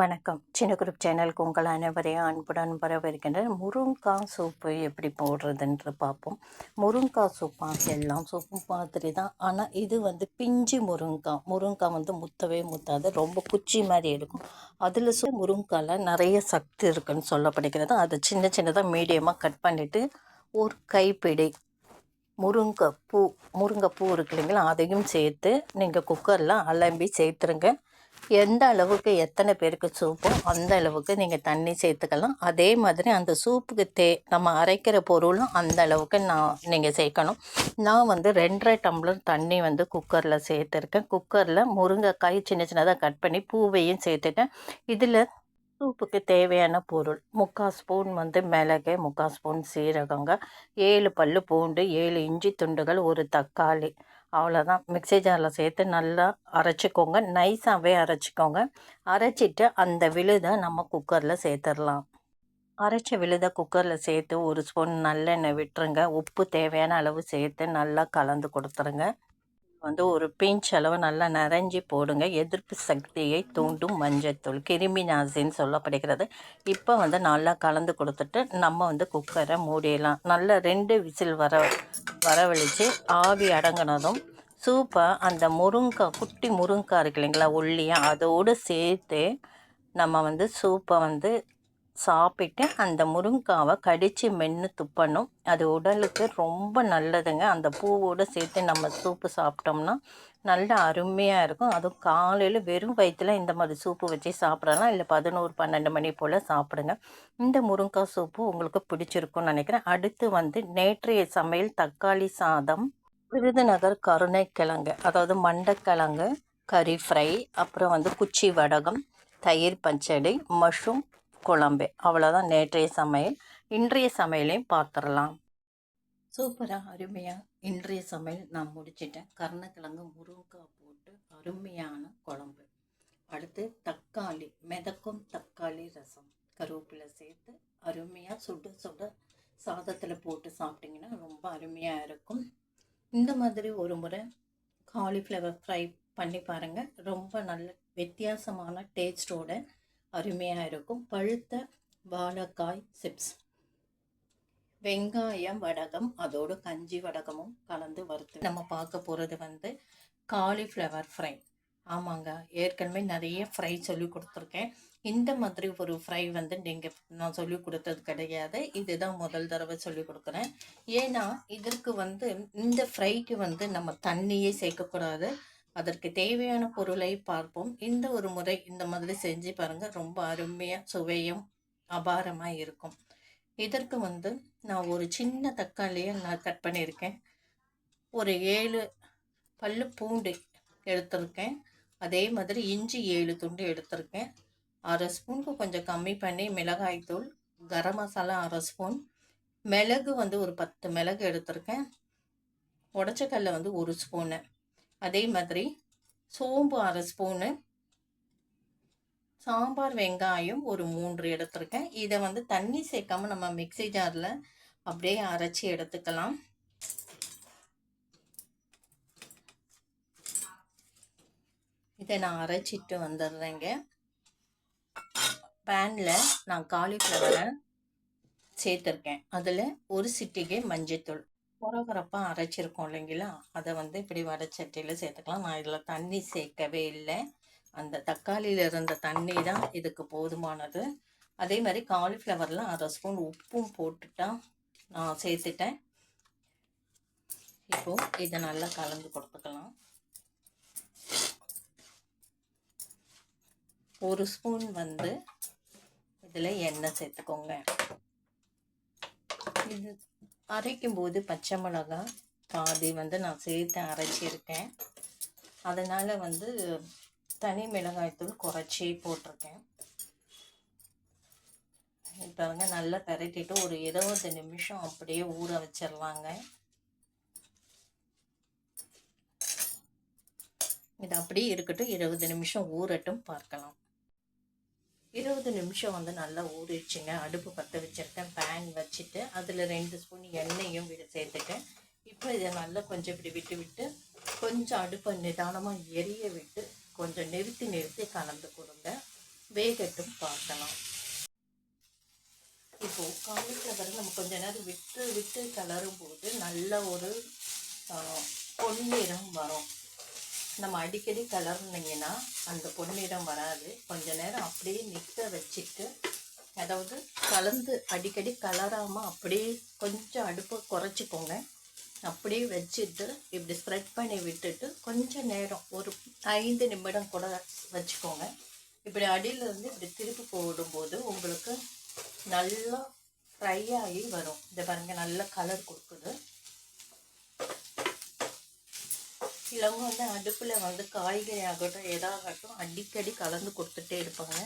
வணக்கம். சின்ன குரூப் சேனலுக்கு உங்கள் அனைவரையும் அன்புடன் வரவேற்கின்றேன். முருங்காய் சூப்பு எப்படி போடுறதுன்ற பார்ப்போம். முருங்காய் சூப்பாக எல்லாம் சூப்பு மாதிரி தான். ஆனால் இது வந்து பிஞ்சு முருங்காய் முருங்காய் வந்து முத்தவே முத்தாது. ரொம்ப குச்சி மாதிரி இருக்கும். அதில் சு முருங்காயில் நிறைய சக்தி இருக்குன்னு சொல்லப்படுகிறது. அதை சின்ன சின்னதாக மீடியமாக கட் பண்ணிவிட்டு ஒரு கைப்பிடி முருங்கை பூ முருங்கை பூ இருக்கு இல்லைங்களா? அதையும் சேர்த்து நீங்கள் குக்கரில் அலம்பி சேர்த்துருங்க. எந்த அளவுக்கு எத்தனை பேருக்கு சூப்போ அந்த அளவுக்கு நீங்கள் தண்ணி சேர்த்துக்கலாம். அதே மாதிரி அந்த சூப்புக்கு தே நம்ம அரைக்கிற பொருளும் அந்த அளவுக்கு நான் நீங்கள் சேர்க்கணும். நான் வந்து ரெண்டரை டம்ளர் தண்ணி வந்து குக்கரில் சேர்த்துருக்கேன். குக்கரில் முருங்கைக்காய் சின்ன சின்னதாக கட் பண்ணி பூவையும் சேர்த்துட்டேன். இதில் சூப்புக்கு தேவையான பொருள் முக்கால் ஸ்பூன் வந்து மிளகு முக்கால் ஸ்பூன் சீரகங்க ஏழு பல் பூண்டு ஏழு இஞ்சி துண்டுகள் ஒரு தக்காளி அவ்வளோதான் மிக்ஸி ஜாரில் சேர்த்து நல்லா அரைச்சிக்கோங்க. நைஸாகவே அரைச்சிக்கோங்க. அரைச்சிட்டு அந்த விழுதை நம்ம குக்கரில் சேர்த்துடலாம். அரைச்ச விழுதை குக்கரில் சேர்த்து ஒரு ஸ்பூன் நல்லெண்ணெய் விட்டுருங்க. உப்பு தேவையான அளவு சேர்த்து நல்லா கலந்து கொடுத்துருங்க. வந்து ஒரு பிஞ்ச் அளவு நல்லா நிறைஞ்சி போடுங்க. எதிர்ப்பு சக்தியை தூண்டும் மஞ்சத்தூள் கிருமி நாசின்னு சொல்லப்படுகிறது. இப்போ வந்து நல்லா கலந்து கொடுத்துட்டு நம்ம வந்து குக்கரை மூடிடலாம். நல்லா ரெண்டு விசில் வர வரவழித்து ஆவி அடங்கினதும் சூப்பை அந்த முருங்காய் குட்டி முருங்காய் இருக்கு இல்லைங்களா ஒல்லியாக அதோடு சேர்த்து நம்ம வந்து சூப்பை வந்து சாப்பிட்டு அந்த முருங்காவை கடித்து மென்று துப்பணும். அது உடலுக்கு ரொம்ப நல்லதுங்க. அந்த பூவோடு சேர்த்து நம்ம சூப்பு சாப்பிட்டோம்னா நல்ல அருமையாக இருக்கும். அதுவும் காலையில் வெறும் வயிற்றில் இந்த மாதிரி சூப்பு வச்சு சாப்பிடலாம். இல்லை பதினோரு பன்னெண்டு மணி போல் சாப்பிடுங்க. இந்த முருங்காய் சூப்பு உங்களுக்கு பிடிச்சிருக்கும்னு நினைக்கிறேன். அடுத்து வந்து நேற்றைய சமையல் தக்காளி சாதம் விருதுநகர் கருணைக்கிழங்கு அதாவது மண்டக்கிழங்கு கறி ஃப்ரை அப்புறம் வந்து குச்சி வடகம் தயிர் பச்சடி மஷ்ரூம் குழம்பு. அவ்வளோதான் நேற்றைய சமையல் இன்றைய சமையலையும் பார்த்துடலாம் சூப்பராக அருமையாக இன்றைய சமையல் நான் முடிச்சிட்டேன். கருணக்கிழங்கு முருங்கைக்காய் போட்டு அருமையான குழம்பு. அடுத்து தக்காளி மிதக்கும் தக்காளி ரசம். கருவேப்பிலை சேர்த்து அருமையாக சுட சுட சாதத்தில் போட்டு சாப்பிட்டிங்கன்னா ரொம்ப அருமையாக இருக்கும். இந்த மாதிரி ஒரு முறை காலிஃப்ளவர் ஃப்ரை பண்ணி பாருங்கள் ரொம்ப நல்ல வித்தியாசமான டேஸ்ட்டோட அருமையாக இருக்கும். பழுத்த வாழைக்காய் சிப்ஸ் வெங்காயம் வடகம் அதோடு கஞ்சி வடகமும் கலந்து வறுத்து நம்ம பார்க்க போகிறது வந்து காலிஃப்ளவர் ஃப்ரை ஆமாங்க. ஏற்கனவே நிறைய ஃப்ரை சொல்லி கொடுத்துருக்கேன். இந்த மாதிரி ஒரு ஃப்ரை வந்து நீங்கள் நான் சொல்லி கொடுத்தது கிடையாது. இதுதான் முதல் தடவை சொல்லி கொடுக்குறேன். ஏன்னா இதற்கு வந்து இந்த ஃப்ரைக்கு வந்து நம்ம தண்ணியே சேர்க்கக்கூடாது அதற்கு தேவையான பொருளை பார்ப்போம். இந்த ஒரு முறை இந்த மாதிரி செஞ்சு பாருங்கள் ரொம்ப அருமையாக சுவையும் அபாரமாக இருக்கும். இதற்கு வந்து நான் ஒரு சின்ன தக்காளியை நான் கட் பண்ணியிருக்கேன். ஒரு ஏழு பல்லு பூண்டு எடுத்திருக்கேன். அதே மாதிரி இஞ்சி ஏழு துண்டு எடுத்திருக்கேன். அரை ஸ்பூனுக்கு கொஞ்சம் கம்மி பண்ணி மிளகாய்த்தூள் கரம் மசாலா அரை ஸ்பூன் மிளகு வந்து ஒரு பத்து மிளகு எடுத்திருக்கேன். உடச்சக்கல்ல வந்து ஒரு ஸ்பூனு. அதே மாதிரி சோம்பு அரை ஸ்பூனு சாம்பார் வெங்காயம் ஒரு மூன்று எடுத்திருக்கேன். இதை வந்து தண்ணி சேர்க்காம நம்ம மிக்சி ஜாரில் அப்படியே அரைச்சி எடுத்துக்கலாம். இதை நான் அரைச்சிட்டு வந்துடுறேங்க. பேனில் நான் காலிஃப்ளவரை சேர்த்துருக்கேன். அதில் ஒரு சிட்டிகை மஞ்சத்தூள். குறகுறப்பாக அரைச்சிருக்கோம் இல்லைங்களா? அதை வந்து இப்படி வடச்சட்டியில் சேர்த்துக்கலாம். நான் இதில் தண்ணி சேர்க்கவே இல்லை. அந்த தக்காளியில் இருந்த தண்ணி தான் இதுக்கு போதுமானது. அதே மாதிரி காலிஃப்ளவரில் அரை ஸ்பூன் உப்பும் போட்டுட்டா நான் சேர்த்துட்டேன். இப்போது இதை நல்லா கலந்து கொடுத்துக்கலாம். ஒரு ஸ்பூன் வந்து இதில் எண்ணெய் சேர்த்துக்கோங்க. இது அரைக்கும் போது பச்சை மிளகா பாதி வந்து நான் சேர்த்து அரைச்சிருக்கேன். அதனால் வந்து தனி மிளகாய்த்தூள் குறைச்சி போட்டிருக்கேன். பாருங்க நல்லா பரட்டிட்டு ஒரு இருபது நிமிஷம் அப்படியே ஊற வச்சிடலாங்க. இது அப்படியே இருக்கட்டும். இருபது நிமிஷம் ஊறட்டும் பார்க்கலாம். இருபது நிமிஷம் வந்து நல்லா ஊறிடுச்சுங்க. அடுப்பு பற்ற வச்சிருக்கேன். அதில் ரெண்டு ஸ்பூன் எண்ணெயும் விட சேர்த்துட்டேன். இப்போ இதை நல்லா கொஞ்சம் இப்படி விட்டு விட்டு கொஞ்சம் அடுப்பை நிதானமாக எரிய விட்டு கொஞ்சம் நிறுத்தி நிறுத்தி கலந்து கொடுங்க. வேகட்டும் பார்க்கலாம். இப்போ காலிஃப்ளவர் நம்ம கொஞ்ச நேரம் விட்டு விட்டு கலரும் போது நல்ல ஒரு பொன்னிறம் வரும். நம்ம அடிக்கடி கிளறுனீங்கன்னா அந்த பொன்னிறம் வராது. கொஞ்ச நேரம் அப்படியே நிற்க வச்சுட்டு அதாவது கலந்து அடிக்கடி கலராமல் அப்படியே கொஞ்சம் அடுப்பை குறைச்சிக்கோங்க. அப்படியே வச்சுட்டு இப்படி ஸ்ப்ரெட் பண்ணி விட்டுட்டு கொஞ்சம் நேரம் ஒரு ஐந்து நிமிடம் கூட வச்சுக்கோங்க. இப்படி அடியிலேருந்து இப்படி திருப்பி போடும்போது உங்களுக்கு நல்லா ஃப்ரை ஆகி வரும். இந்த பாருங்க நல்ல கலர் கொடுக்குது. இவங்க வந்து அடுப்பில் வந்து காய்கறி ஆகட்டும் எதாகட்டும் அடிக்கடி கலந்து கொடுத்துட்டே இருப்பாங்க.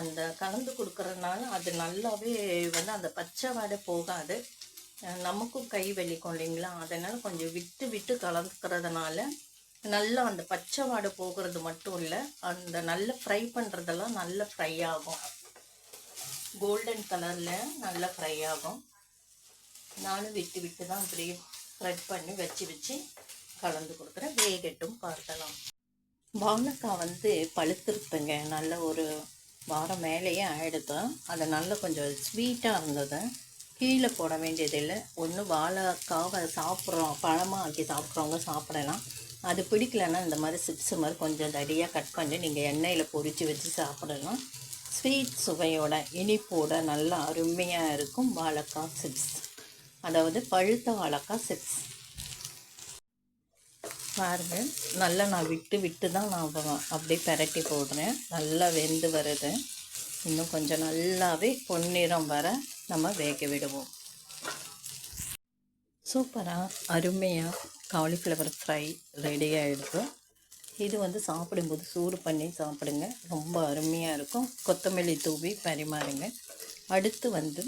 அந்த கலந்து கொடுக்குறதுனால அது நல்லாவே வந்து அந்த பச்சை வாடை போகாது. நமக்கும் கை வலிக்கும் இல்லைங்களா? அதனால் கொஞ்சம் விட்டு விட்டு கலந்துக்கிறதுனால நல்லா அந்த பச்சை வாடை போகிறது மட்டும் இல்லை அந்த நல்ல ஃப்ரை பண்ணுறதெல்லாம் நல்ல ஃப்ரை ஆகும். கோல்டன் கலரில் நல்லா ஃப்ரை ஆகும். நானும் விட்டு விட்டு தான் இப்படி ஸ்ப்ரெட் பண்ணி வச்சு வச்சு கலந்து கொடுக்குறேன். வேகட்டும் பார்க்கலாம். வாழைக்காய் வந்து பழுத்துருப்பேங்க நல்ல ஒரு வாரம் மேலேயே ஆயிடுது அது நல்லா கொஞ்சம் ஸ்வீட்டாக இருந்தது கீழே போட வேண்டியதில்லை. ஒன்று வாழைக்காவை சாப்பிட்றோம் பழமாக ஆக்கி சாப்பிட்றவங்க சாப்பிடலாம். அது பிடிக்கலன்னா இந்த மாதிரி சிப்ஸு மாதிரி கொஞ்சம் தடியாக கட் பண்ணி நீங்கள் எண்ணெயில் பொரித்து வச்சு சாப்பிடலாம். ஸ்வீட் சுவையோட இனிப்போட நல்லா அருமையாக இருக்கும் வாழைக்காய் சிப்ஸ் அதாவது பழுத்த வாழைக்காய் சிப்ஸ் பாருங்கள் நல்லா நான் விட்டு விட்டு தான் நான் அப்படியே பரட்டி போடுறேன். நல்லா வெந்து வருது. இன்னும் கொஞ்சம் நல்லாவே பொன்னிறம் வர நம்ம வேக விடுவோம். சூப்பராக அருமையாக காலிஃப்ளவர் ஃப்ரை ரெடி ஆகிடுது இது வந்து சாப்பிடும்போது சூடு பண்ணி சாப்பிடுங்க. ரொம்ப அருமையாக இருக்கும். கொத்தமல்லி தூவி பரிமாறுங்க. அடுத்து வந்து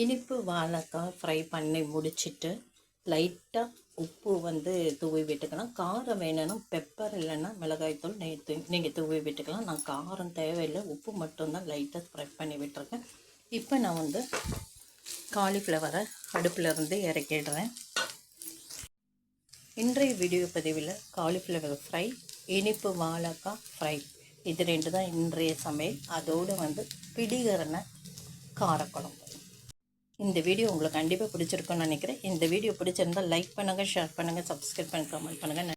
இனிப்பு வாழைக்காய் ஃப்ரை பண்ணி முடிச்சிட்டு லைட்டாக உப்பு வந்து தூவி விட்டுக்கலாம். காரம் வேணும்னா பெப்பர் இல்லைன்னா மிளகாய்த்தூள் நெய் தூ நீங்கள் தூவி விட்டுக்கலாம். நான் காரம் தேவையில்லை. உப்பு மட்டும்தான் லைட்டாக ஸ்ப்ரெட் பண்ணி விட்டுருக்கேன். இப்போ நான் வந்து காலிஃப்ளவரை அடுப்பில் இருந்து இறக்கிடுறேன். இன்றைய வீடியோ பதிவில் காலிஃப்ளவர் ஃப்ரை இனிப்பு வாழைக்காய் ஃப்ரை இது ரெண்டு தான் இன்றைய சமையல். அதோடு வந்து பிடிகரண காரக்குழம்பு. இந்த வீடியோ உங்களுக்கு கண்டிப்பாக பிடிச்சிருக்கும்னு நினைக்கிறேன். இந்த வீடியோ பிடிச்சிருந்தால் லைக் பண்ணுங்கள் ஷேர் பண்ணுங்கள் சப்ஸ்கிரைப் பண்ணி கமெண்ட் பண்ணுங்கள்